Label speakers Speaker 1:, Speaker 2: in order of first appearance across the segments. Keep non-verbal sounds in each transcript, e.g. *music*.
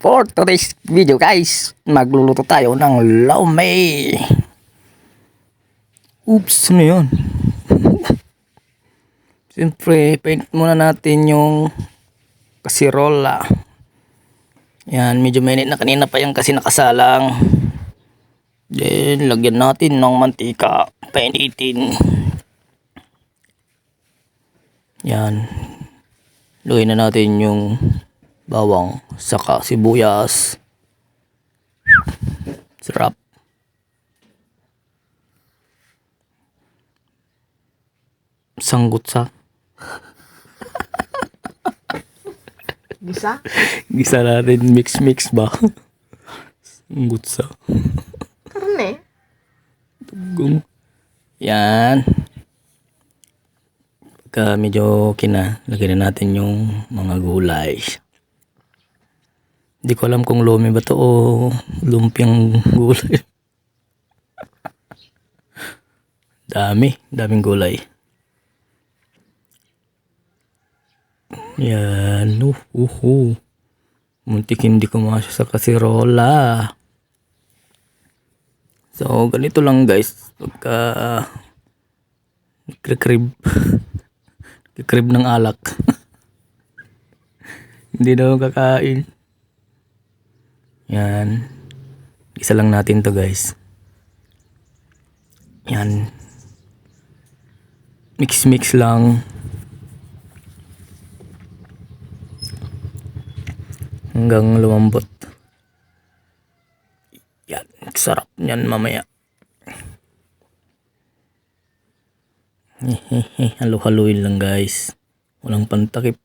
Speaker 1: For today's video guys, magluluto tayo ng lawmay. Oops, ano yun? *laughs* Siyempre, paint muna natin yung kasirola. Yan, medyo mainit na kanina pa yan kasi nakasalang. Then, lagyan natin ng mantika. Painitin. Yan. Lagay na natin yung bawang, saka sibuyas. Sarap. Sanggut sa.
Speaker 2: Gisa?
Speaker 1: Gisa natin mix-mix ba? Sanggut sa.
Speaker 2: Karne?
Speaker 1: Tugong. Yan. Pagka medyo kina, lagyan na natin yung mga gulay. Hindi ko alam kung lomi ba to o lumpiang gulay. *laughs* Dami, daming gulay. Yan, uh, uh, uh. Muntik hindi ko masya sa kasirola. So, ganito lang guys. Pagka nagkikrib. *laughs* nagkikrib ng alak. *laughs* Hindi na kakain. Yan. Isa lang natin to guys. Yan. Mix-mix lang. Hanggang lumambot. Yan, sarap niyan mamaya. Hehehe, halo-haloin lang guys. Walang pantakip.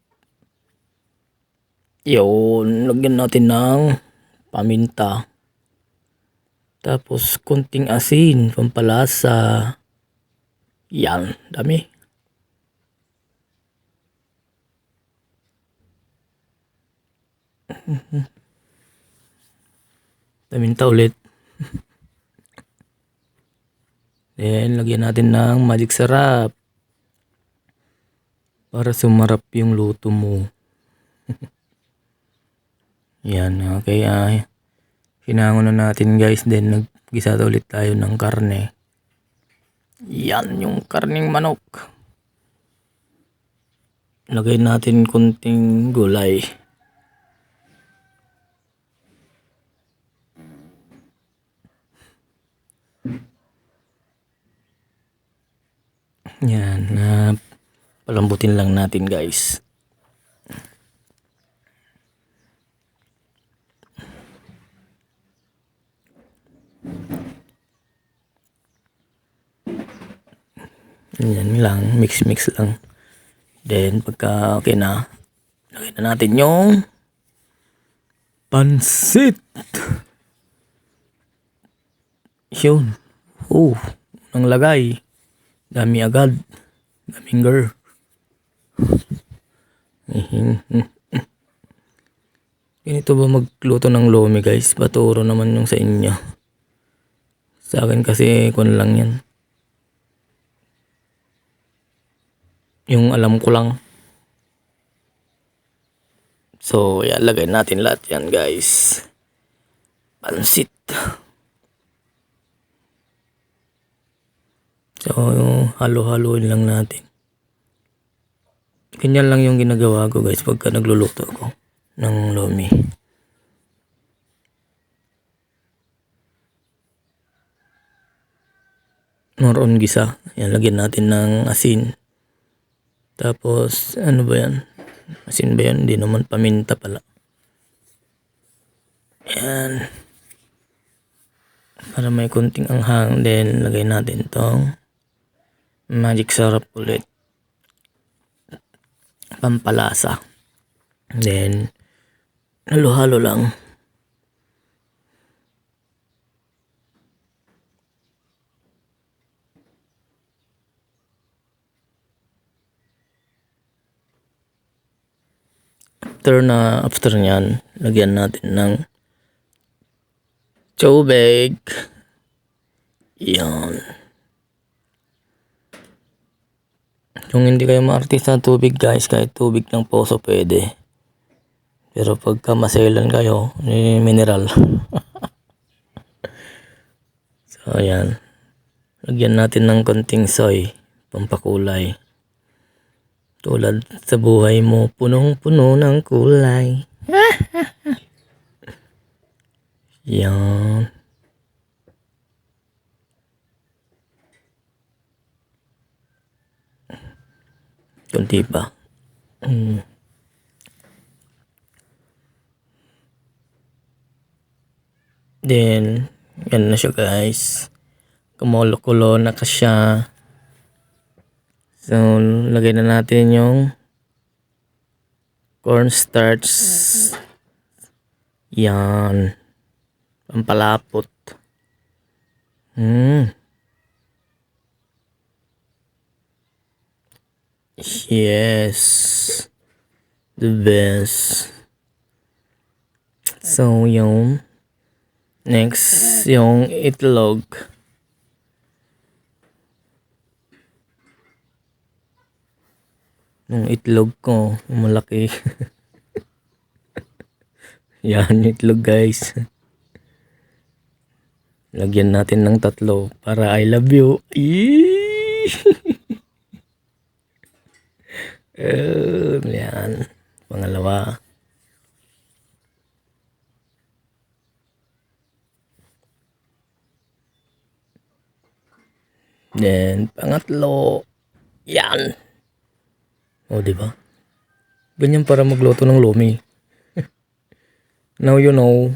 Speaker 1: Yun, lagyan natin ng paminta. Tapos kunting asin, pampalasa. Yan, dami. *laughs* Paminta ulit. *laughs* Then, lagyan natin ng magic sarap. Para sumarap yung luto mo. *laughs* Yan, okay. Uh, hinangon na natin guys. Then, naggisa ulit tayo ng karne. Yan, yung karning manok. Lagay natin kunting gulay. Yan, na palambutin lang natin guys. Yan lang, mix-mix lang. Then, pagka okay na, lagay na natin yung pansit. Yun. Oh, ang lagay. Dami agad. Daming girl. Ganito ba magluto ng lomi guys? Paturo naman yung sa inyo. Sa akin kasi kun lang yan. Yung alam ko lang. So, yan, lagay natin lahat yan guys. Pansit. So, halo-haloin lang natin. Ganyan lang yung ginagawa ko guys pagka nagluluto ako ng lomi. More on gisa. Yan, lagyan natin ng asin. Tapos, ano ba yan? Asin ba yan? Hindi naman paminta pala. Yan. Para may kunting anghang. Then, lagay natin tong magic syrup ulit. Pampalasa. Then, halo-halo lang. After na, after nyan, lagyan natin ng tubig. Yan. Kung hindi kayo maartista ng tubig guys, kahit tubig ng poso pwede. Pero pagka masailan kayo, ni mineral. *laughs* so, ayan. Lagyan natin ng konting soy, pampakulay. Tulad sa buhay mo, punong-puno ng kulay. *laughs* Yan. Kunti pa. Mm. Then, yan na siya guys. Kumulo-kulo na ka siya. So, lagay na natin yung cornstarch. Yan. Pampalapot. Hmm. Yes. The best. So, yung next, yung itlog. Yung itlog ko, malaki. *laughs* Yan, itlog guys. Lagyan natin ng tatlo para I love you. *laughs* Um, yan. Pangalawa. Then, pangatlo. Yan. O, di ba? Ganyan para magluto ng lumi. *laughs* Now you know.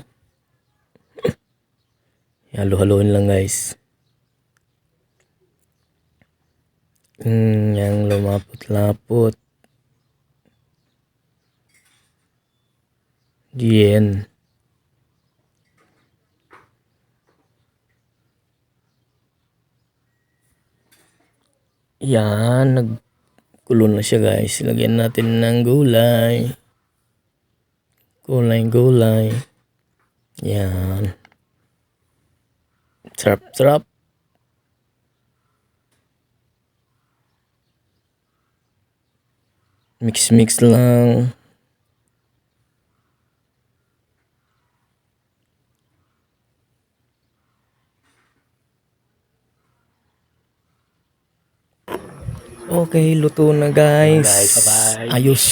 Speaker 1: *coughs* Halo-haloin lang guys. Mm, yang lumapot-lapot. Yan. Yan, nagkulo na siya guys. Lagyan natin ng gulay. Gulay, gulay. Yan. Sarap, sarap. Mix, mix lang. Okay, luto na guys.
Speaker 3: Guys, bye-bye.
Speaker 1: Ayos.